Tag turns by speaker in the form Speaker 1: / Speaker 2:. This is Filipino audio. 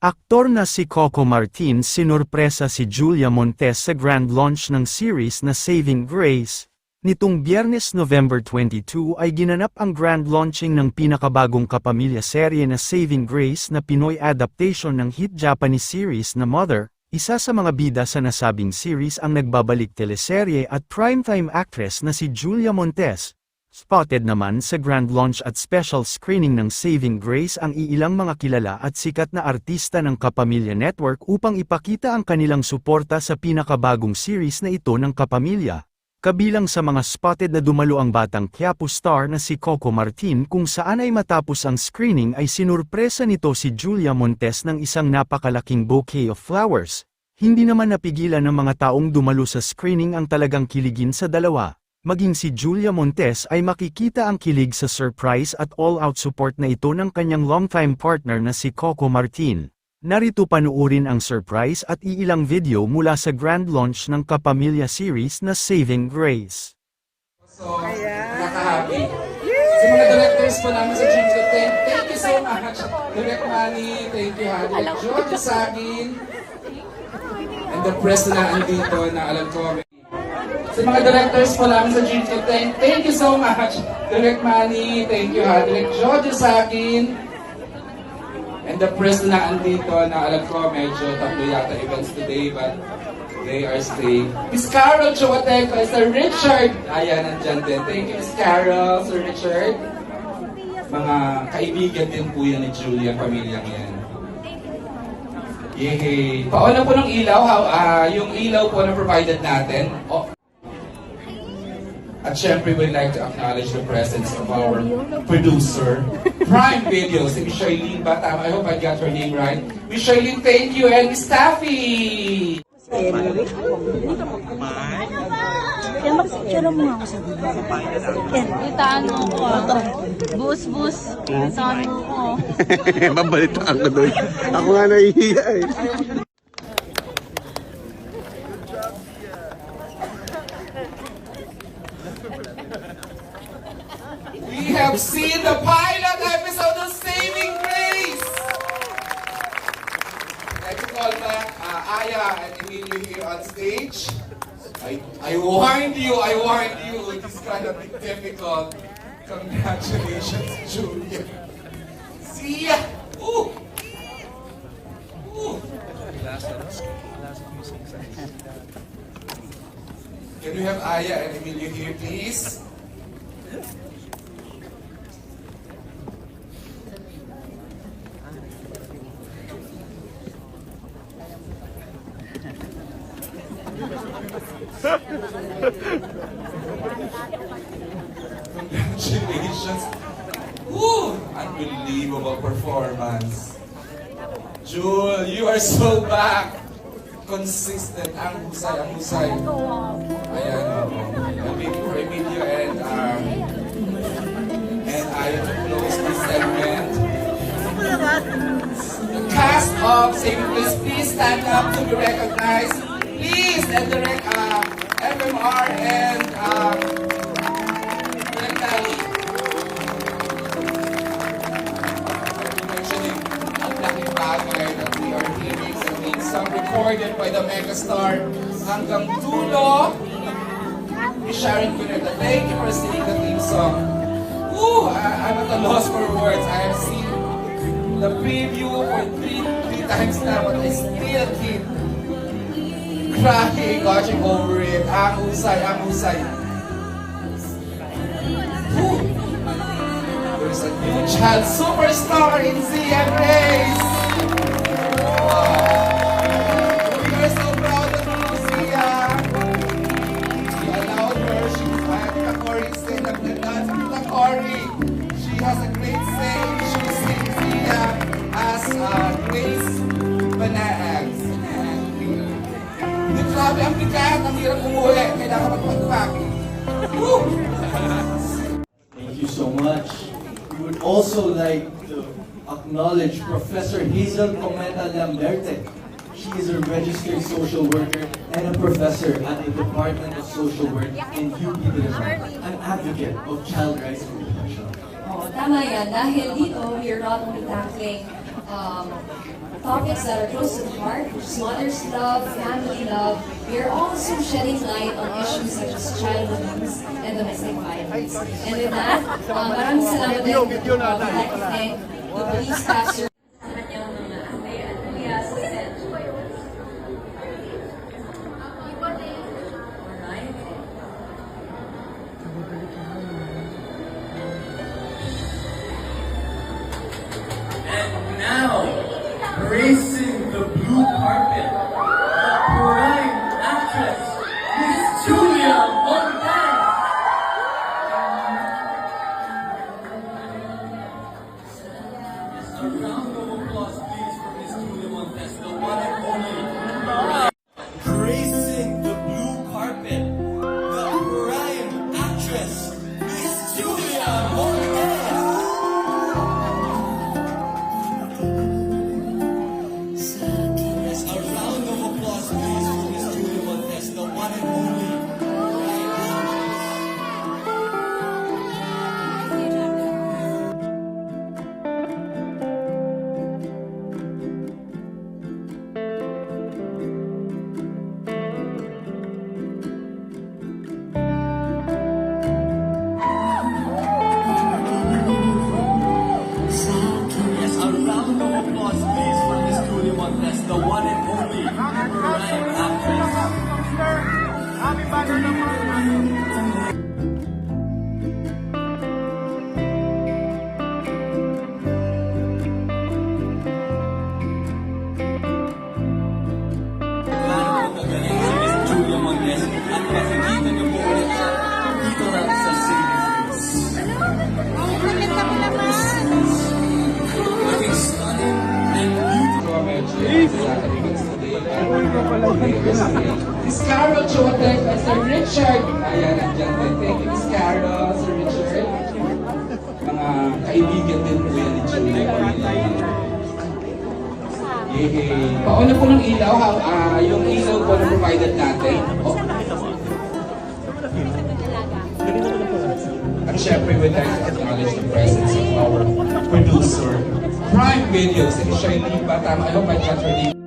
Speaker 1: Aktor na si Coco Martin sinurpresa si Julia Montes sa grand launch ng series na Saving Grace. Nitong Biyernes November 22 ay ginanap ang grand launching ng pinakabagong kapamilya serye na Saving Grace na Pinoy adaptation ng hit Japanese series na Mother, isa sa mga bida sa nasabing series ang nagbabalik teleserye at primetime actress na si Julia Montes. Spotted naman sa grand launch at special screening ng Saving Grace ang iilang mga kilala at sikat na artista ng Kapamilya Network upang ipakita ang kanilang suporta sa pinakabagong series na ito ng Kapamilya. Kabilang sa mga spotted na dumalo ang batang Quiapo star na si Coco Martin kung saan ay matapos ang screening ay sinurpresa nito si Julia Montes ng isang napakalaking bouquet of flowers. Hindi naman napigilan ng mga taong dumalo sa screening ang talagang kiligin sa dalawa. Maging si Julia Montes ay makikita ang kilig sa surprise at all-out support na ito ng kanyang longtime partner na si Coco Martin. Narito panuorin ang surprise at iilang video mula sa grand launch ng Kapamilya series na Saving Grace.
Speaker 2: So, nakaka-happy. Sa mga directors po namin sa Dream Club, thank, thank you so much. Direct Manny, thank you ha. Direct George Sagin. And the press na andito na alam ko. Sa mga directors po namin sa Club, thank, thank you so much. Direct Manny, thank you ha. Direct George Sagin. And the press na andito na alam ko medyo tatlo yata events today but they are staying. Miss Carol Chuateco, Sir Richard. Ayan, nandyan din. Thank you, Miss Carol, Sir Richard. Mga kaibigan din po yan ni Julia, pamilyang yan. Yehey. Pauna po ng ilaw, how, ah, yung ilaw po na provided natin. Oh. At syempre, we'd like to acknowledge the presence of our producer, Prime Video, si Miss Shailene ba? Tama, I hope I got her name right. Miss Shailene, thank you, and Miss Taffy!
Speaker 3: Yan, magpicture mo ako sa video. Yan.
Speaker 4: Itaan mo ko ah. Bus, bus. Itaan mo ko.
Speaker 5: Babalitaan ko doon. Ako nga nahihiya eh.
Speaker 2: And Emilio here on stage. I, I warned you, I warned you, it is kind of difficult. Congratulations, Julia. See ya! Ooh! Ooh! Can we have Aya and Emilio here, please? Congratulations. Woo! Unbelievable performance. Jewel, you are so back. Consistent. Ang husay, ang husay. Ayan. I'm waiting for Emilio and, um, and I to close this segment. The cast of Saving Grace, please stand up to be recognized. Please, and direct uh, FMR and um, sa theme recorded by the megastar hanggang dulo Sharon Cuneta. Thank you for singing the theme song. Woo! I, I'm at a loss for words. I have seen the preview for three, three times now, but I still keep crying, watching over it. Ang husay, ang husay. Whew. There's a new child superstar in Zia Grace.
Speaker 6: Also like to acknowledge Professor Hazel Cometa Lamberte. She is a registered social worker and a professor at the Department of Social Work in UP Diliman, an advocate of child rights protection.
Speaker 7: Oo, tama yan. Dahil dito, we are not only tackling um, topics that are close to the heart, which is mother's love, family love. We are also shedding light on issues such as child abuse and domestic violence. And with that, uh, maraming salamat din. Uh, I'd like to thank the police staff, sir,
Speaker 6: And now, gracing the blue carpet, the one
Speaker 2: Sir Richard. Ayan, nandiyan din. Thank you, Miss Carol, Sir Richard. Mga kaibigan din po yan ni Julie. Yehey. Pauna po ng ilaw, ha? Ah, yung ilaw po na provided natin. Oh. At syempre, we'd like to acknowledge the presence of our producer, Prime Videos. And siya yung lipa. Tama, I hope I got her name.